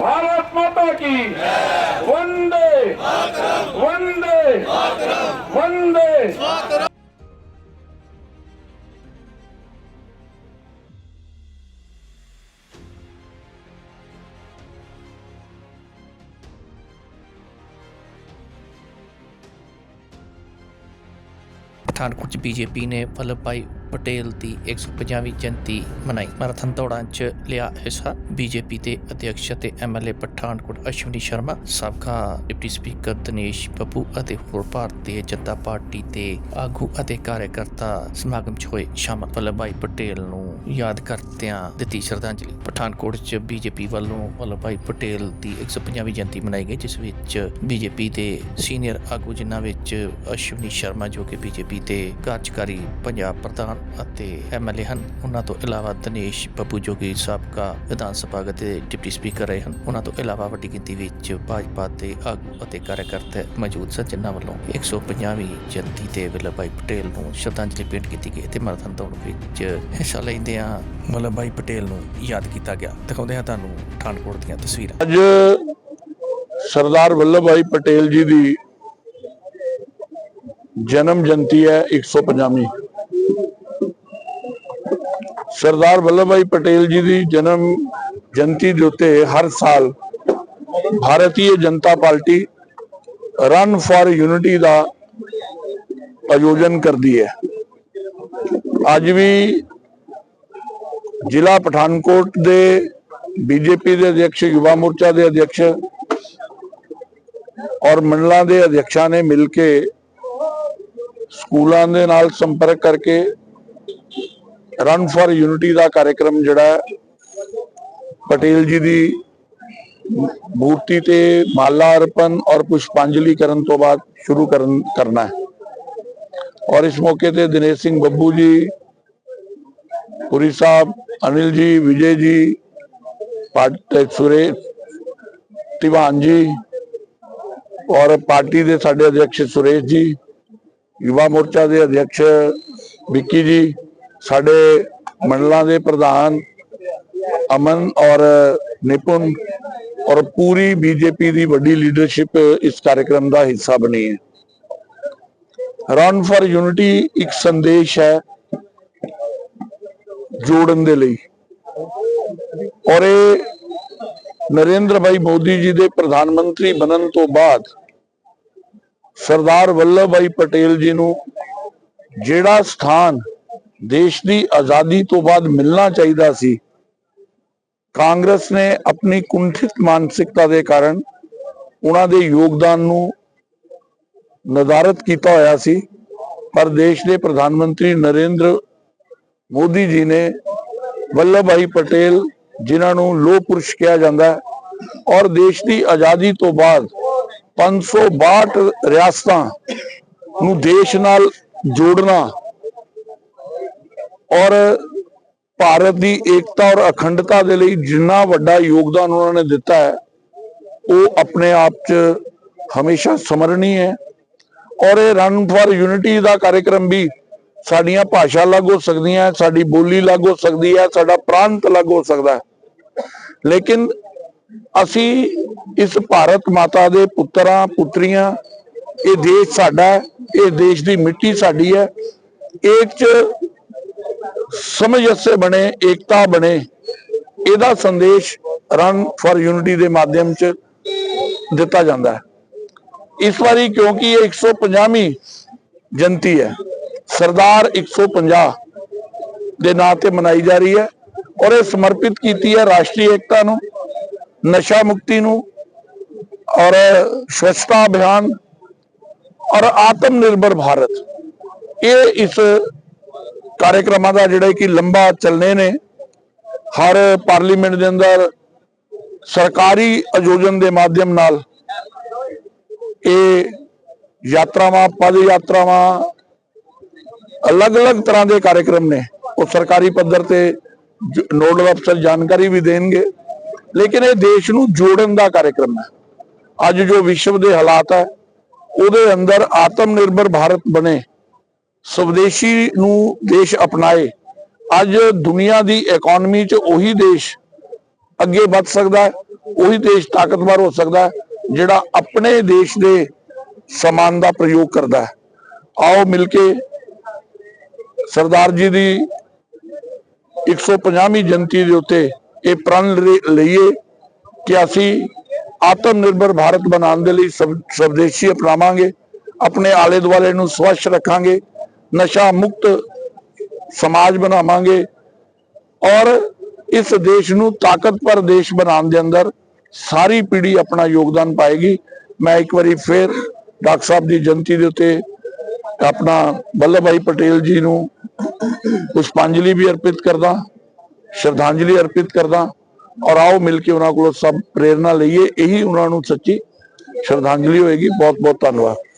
भारत माता की। वंदे। वंदे। वंदे। पठानकोट बीजेपी ने वल्लभ भाई ਪਟੇਲ ਦੀ 150ਵੀਂ ਜਯੰਤੀ ਮਨਾਈ। ਮੈਰਾਥਨ ਦੌੜਾਂ 'ਚ ਲਿਆ ਹਿੱਸਾ ਬੀਜੇਪੀ ਦੇ ਅਧਿਕਸ਼ ਅਤੇ ਐਮਐਲਏ ਪਠਾਨਕੋਟ ਅਸ਼ਵਨੀ ਸ਼ਰਮਾ, ਸਾਬਕਾ ਡਿਪਟੀ ਸਪੀਕਰ ਦਿਨੇਸ਼ ਬੱਬੂ ਅਤੇ ਹੋਰ ਭਾਰਤੀ ਜਨਤਾ ਪਾਰਟੀ ਦੇ ਆਗੂ ਅਤੇ ਕਾਰਜਕਰਤਾ ਸਮਾਗਮ 'ਚ ਹੋਏ। ਸ਼ਾਮਲ ਵੱਲਭ ਪਟੇਲ ਨੂੰ ਯਾਦ ਕਰਦਿਆਂ ਦਿੱਤੀ ਸ਼ਰਧਾਂਜਲੀ। ਪਠਾਨਕੋਟ 'ਚ ਬੀਜੇਪੀ ਵੱਲੋਂ ਵੱਲਭ ਭਾਈ ਪਟੇਲ ਦੀ 150ਵੀਂ ਜਯੰਤੀ ਮਨਾਈ ਗਈ, ਜਿਸ ਵਿੱਚ ਬੀਜੇਪੀ ਦੇ ਸੀਨੀਅਰ ਆਗੂ, ਜਿਨ੍ਹਾਂ ਵਿੱਚ ਅਸ਼ਵਨੀ ਸ਼ਰਮਾ ਜੋ ਕਿ ਬੀਜੇਪੀ ਦੇ ਕਾਰਜਕਾਰੀ ਪੰਜਾਬ ਪ੍ਰਧਾਨ ਅਤੇ ਐਮਐਲਏ ਹਨ। ਉਹਨਾਂ ਤੋਂ ਇਲਾਵਾ ਦਿਨੇਸ਼ ਬੱਬੂ ਜੋਗੀ ਸਾਬਕਾ ਵਿਧਾਨ ਸਭਾ ਦੇ ਡਿਪਟੀ ਸਪੀਕਰ ਰਹੇ ਹਨ। ਉਹਨਾਂ ਤੋਂ ਇਲਾਵਾ ਵੱਡੀ ਗਿਣਤੀ ਵਿੱਚ ਭਾਜਪਾ ਦੇ ਆਗੂ ਅਤੇ ਕਾਰਜਕਰਤਾ ਮੌਜੂਦ ਸਨ, ਜਿਨ੍ਹਾਂ ਵੱਲੋਂ 150ਵੀਂ ਜਯੰਤੀ ਤੇ ਵੱਲਭ ਭਾਈ ਪਟੇਲ ਨੂੰ ਸ਼ਰਧਾਂਜਲੀ ਭੇਂਟ ਕੀਤੀ ਗਈ ਤੇ ਮਰਾਥਨ ਦੌੜ ਵਿੱਚ ਹਿੱਸਾ ਲੈਂਦੇ ਲੈਂਦਿਆਂ ਵੱਲਭ ਭਾਈ ਪਟੇਲ ਨੂੰ ਯਾਦ ਕੀਤਾ ਗਿਆ। ਦਿਖਾਉਂਦੇ ਹਾਂ ਤੁਹਾਨੂੰ ਪਠਾਨਕੋਟ ਦੀਆਂ ਤਸਵੀਰਾਂ। ਅੱਜ ਸਰਦਾਰ ਵੱਲਭ ਭਾਈ ਪਟੇਲ ਜੀ ਦੀ ਜਨਮ ਜਯੰਤੀ ਹੈ 150ਵੀਂ ਸਰਦਾਰ ਵੱਲਭ ਭਾਈ ਪਟੇਲ ਜੀ ਦੀ ਜਨਮ ਜਯੰਤੀ ਦੇ ਉੱਤੇ ਹਰ ਸਾਲ Bharatiya Janata party run for unity ਦਾ ਆਯੋਜਨ ਕਰਦੀ ਹੈ। ਅੱਜ ਵੀ ਜ਼ਿਲ੍ਹਾ ਪਠਾਨਕੋਟ ਦੇ ਬੀਜੇਪੀ ਦੇ ਅਧਿਕਸ਼ ਯੁਵਾ ਮੋਰਚਾ ਦੇ ਅਧਿਕਸ਼ ਔਰ ਮੰਡਲਾਂ ਦੇ ਅਧਿਕਸ਼ਾਂ ਨੇ ਮਿਲ ਕੇ ਸਕੂਲਾਂ ਦੇ ਨਾਲ ਸੰਪਰਕ ਕਰਕੇ ਰਨ ਫਾਰ ਯੂਨਿਟੀ ਦਾ ਕਾਰਜਕ੍ਰਮ ਜਿਹੜਾ ਪਟੇਲ ਜੀ ਦੀ ਮੂਰਤੀ ਤੇ ਮਾਲਾ ਅਰਪਣ ਔਰ ਪੁਸ਼ਪਾਂਜਲੀ ਕਰਨ ਤੋਂ ਬਾਅਦ ਸ਼ੁਰੂ ਕਰਨ, ਕਰਨਾ ਹੈ। ਔਰ ਇਸ ਮੌਕੇ ਤੇ ਦਿਨੇਸ਼ ਸਿੰਘ ਬੱਬੂ ਜੀ, ਪੁਰੀ ਸਾਹਿਬ, ਅਨਿਲ ਜੀ, ਵਿਜੇ ਜੀ, ਪਾਰਟੀ ਸੁਰੇ ਤਿਵਾਨ ਜੀ ਔਰ ਪਾਰਟੀ ਦੇ ਸਾਡੇ ਅਧਿਕਸ਼ ਸੁਰੇਸ਼ ਜੀ, ਯੁਵਾ ਮੋਰਚਾ ਦੇ ਅਧਿਕਸ਼ ਵਿੱਕੀ ਜੀ ਸਾਡੇ ਮੰਡਲਾਂ ਦੇ ਪ੍ਰਧਾਨ ਅਮਨ ਔਰ ਨਿਪੁੰਨ ਔਰ ਪੂਰੀ ਬੀਜੇਪੀ ਦੀ ਵੱਡੀ ਲੀਡਰਸ਼ਿਪ ਇਸ ਕਾਰਜਕ੍ਰਮ ਦਾ ਹਿੱਸਾ ਬਣੀ ਹੈ। ਰਨ ਫਾਰ ਯੂਨਿਟੀ ਇੱਕ ਸੰਦੇਸ਼ ਹੈ ਜੋੜਨ ਦੇ ਲਈ। ਔਰ ਇਹ ਨਰਿੰਦਰ ਭਾਈ ਮੋਦੀ ਜੀ ਦੇ ਪ੍ਰਧਾਨ ਮੰਤਰੀ ਬਣਨ ਤੋਂ ਬਾਅਦ ਸਰਦਾਰ ਵੱਲਭ ਭਾਈ ਪਟੇਲ ਜੀ ਨੂੰ ਜਿਹੜਾ ਸਥਾਨ ਦੇਸ਼ ਦੀ ਆਜ਼ਾਦੀ ਤੋਂ ਬਾਅਦ ਮਿਲਣਾ ਚਾਹੀਦਾ ਸੀ। ਕਾਂਗਰਸ ਨੇ ਆਪਣੀ ਕੁੰਠਿਤ ਮਾਨਸਿਕਤਾ ਦੇ ਕਾਰਨ ਉਹਨਾਂ ਦੇ ਯੋਗਦਾਨ ਨੂੰ ਨਜ਼ਾਰਤ ਕੀਤਾ ਹੋਇਆ ਸੀ। ਪਰ ਦੇਸ਼ ਦੇ ਪ੍ਰਧਾਨ ਮੰਤਰੀ ਨਰਿੰਦਰ ਮੋਦੀ ਜੀ ਨੇ ਵੱਲਭ ਭਾਈ ਪਟੇਲ ਜਿਨ੍ਹਾਂ ਨੂੰ ਲੋਹ ਪੁਰਸ਼ ਕਿਹਾ ਜਾਂਦਾ ਹੈ ਔਰ ਦੇਸ਼ ਦੀ ਆਜ਼ਾਦੀ ਤੋਂ ਬਾਅਦ 562 ਰਿਆਸਤਾਂ ਨੂੰ ਦੇਸ਼ ਨਾਲ ਜੋੜਨਾ ਔਰ ਭਾਰਤ ਦੀ ਏਕਤਾ ਔਰ ਅਖੰਡਤਾ ਦੇ ਲਈ ਜਿੰਨਾ ਵੱਡਾ ਯੋਗਦਾਨ ਉਹਨਾਂ ਨੇ ਦਿੱਤਾ ਹੈ, ਉਹ ਆਪਣੇ ਆਪ 'ਚ ਹਮੇਸ਼ਾ ਸਮਰਨੀ ਹੈ। ਔਰ ਇਹ ਰਨ ਫਾਰ ਯੂਨਿਟੀ ਦਾ ਕਾਰਜਕ੍ਰਮ ਵੀ ਸਾਡੀਆਂ ਭਾਸ਼ਾ ਅਲੱਗ ਹੋ ਸਕਦੀਆਂ ਸਾਡੀ ਬੋਲੀ ਅਲੱਗ ਹੋ ਸਕਦੀ ਹੈ, ਸਾਡਾ ਪ੍ਰਾਂਤ ਅਲੱਗ ਹੋ ਸਕਦਾ ਹੈ। ਲੇਕਿਨ ਅਸੀਂ ਇਸ ਭਾਰਤ ਮਾਤਾ ਦੇ ਪੁੱਤਰਾਂ, ਪੁੱਤਰੀਆਂ, ਇਹ ਦੇਸ਼ ਸਾਡਾ ਹੈ, ਇਹ ਦੇਸ਼ ਦੀ ਮਿੱਟੀ ਸਾਡੀ ਹੈ ਇੱਕ ਚ ਸਮਝ ਅਸੇ ਬਣੇ, ਏਕਤਾ ਬਣੇ। ਇਹਦਾ ਸੰਦੇਸ਼ ਰਨ ਫਾਰ ਯੂਨਿਟੀ ਦੇ ਮਾਧਿਅਮ ਚ ਦਿੱਤਾ ਜਾਂਦਾ ਹੈ। ਇਸ ਵਾਰੀ ਕਿਉਂਕਿ ਇਹ 150ਵੀਂ ਜਨਤੀ ਹੈ, ਸਰਦਾਰ 150 ਦੇ ਨਾਂ ਤੇ ਮਨਾਈ ਜਾ ਰਹੀ ਹੈ ਔਰ ਇਹ ਸਮਰਪਿਤ ਕੀਤੀ ਹੈ ਰਾਸ਼ਟਰੀ ਏਕਤਾ ਨੂੰ, ਨਸ਼ਾ ਮੁਕਤੀ ਨੂੰ ਔਰ ਸਵੱਛਤਾ ਅਭਿਆਨ ਔਰ ਆਤਮ ਨਿਰਭਰ ਭਾਰਤ। ਇਹ ਇਸ ਕਾਰਜਕ੍ਰਮਾਂ ਦਾ ਜਿਹੜਾ ਕਿ ਲੰਬਾ ਚੱਲਨੇ ਨੇ, ਹਰ ਪਾਰਲੀਮੈਂਟ ਦੇ ਅੰਦਰ ਸਰਕਾਰੀ ਆਯੋਜਨ ਦੇ ਮਾਧਿਅਮ ਨਾਲ ਇਹ ਯਾਤਰਾਵਾਂ, ਪਦ ਯਾਤਰਾਵਾਂ ਅਲੱਗ-ਅਲੱਗ ਤਰ੍ਹਾਂ ਦੇ ਕਾਰਜਕ੍ਰਮ ਨੇ। ਉਹ ਸਰਕਾਰੀ ਪੱਧਰ ਤੇ ਨੋਡਲ ਅਫਸਰ ਜਾਣਕਾਰੀ ਵੀ ਦੇਣਗੇ, ਲੇਕਿਨ ਇਹ ਦੇਸ਼ ਨੂੰ ਜੋੜਨ ਦਾ ਕਾਰਜਕ੍ਰਮ ਹੈ। ਅੱਜ ਜੋ ਵਿਸ਼ਵ ਦੇ ਹਾਲਾਤ ਹੈ, ਉਹਦੇ ਅੰਦਰ ਆਤਮ ਨਿਰਭਰ ਭਾਰਤ ਬਣੇ। ਸਵਦੇਸ਼ੀ ਨੂੰ ਦੇਸ਼ ਅਪਣਾਏ। ਅੱਜ ਦੁਨੀਆ ਦੀ ਇਕਨੋਮੀ 'ਚ ਉਹੀ ਦੇਸ਼ ਅੱਗੇ ਵੱਧ ਸਕਦਾ ਹੈ, ਉਹੀ ਦੇਸ਼ ਤਾਕਤਵਰ ਹੋ ਸਕਦਾ ਹੈ, ਜਿਹੜਾ ਆਪਣੇ ਦੇਸ਼ ਦੇ ਸਮਾਨ ਦਾ ਪ੍ਰਯੋਗ ਕਰਦਾ ਹੈ। ਆਓ ਮਿਲ ਕੇ ਸਰਦਾਰ ਜੀ ਦੀ 150ਵੀਂ ਜਯੰਤੀ ਦੇ ਉੱਤੇ ਇਹ ਪ੍ਰਣ ਲਈਏ ਕਿ ਅਸੀਂ ਆਤਮ ਨਿਰਭਰ ਭਾਰਤ ਬਣਾਉਣ ਦੇ ਲਈ ਸਵ- ਸਵਦੇਸ਼ੀ ਅਪਣਾਵਾਂਗੇ, ਆਪਣੇ ਆਲੇ ਦੁਆਲੇ ਨੂੰ ਸਵੱਛ ਰੱਖਾਂਗੇ ਨਸ਼ਾ ਮੁਕਤ ਸਮਾਜ ਬਣਾਵਾਂਗੇ ਔਰ ਇਸ ਦੇਸ਼ ਨੂੰ ਤਾਕਤਵਰ ਦੇਸ਼ ਬਣਾਉਣ ਦੇ ਅੰਦਰ ਸਾਰੀ ਪੀੜ੍ਹੀ ਆਪਣਾ ਯੋਗਦਾਨ ਪਾਏਗੀ। ਮੈਂ ਇੱਕ ਵਾਰੀ ਫੇਰ ਡਾਕਟਰ ਸਾਹਿਬ ਦੀ ਜਯੰਤੀ ਦੇ ਉੱਤੇ ਆਪਣਾ ਵੱਲਭ ਭਾਈ ਪਟੇਲ ਜੀ ਨੂੰ ਪੁਸ਼ਪਾਂਜਲੀ ਵੀ ਅਰਪਿਤ ਕਰਦਾ, ਸ਼ਰਧਾਂਜਲੀ ਅਰਪਿਤ ਕਰਦਾ ਔਰ ਆਓ ਮਿਲ ਕੇ ਉਹਨਾਂ ਕੋਲੋਂ ਸਭ ਪ੍ਰੇਰਣਾ ਲਈਏ। ਇਹੀ ਉਹਨਾਂ ਨੂੰ ਸੱਚੀ ਸ਼ਰਧਾਂਜਲੀ ਹੋਏਗੀ। ਬਹੁਤ ਬਹੁਤ ਧੰਨਵਾਦ।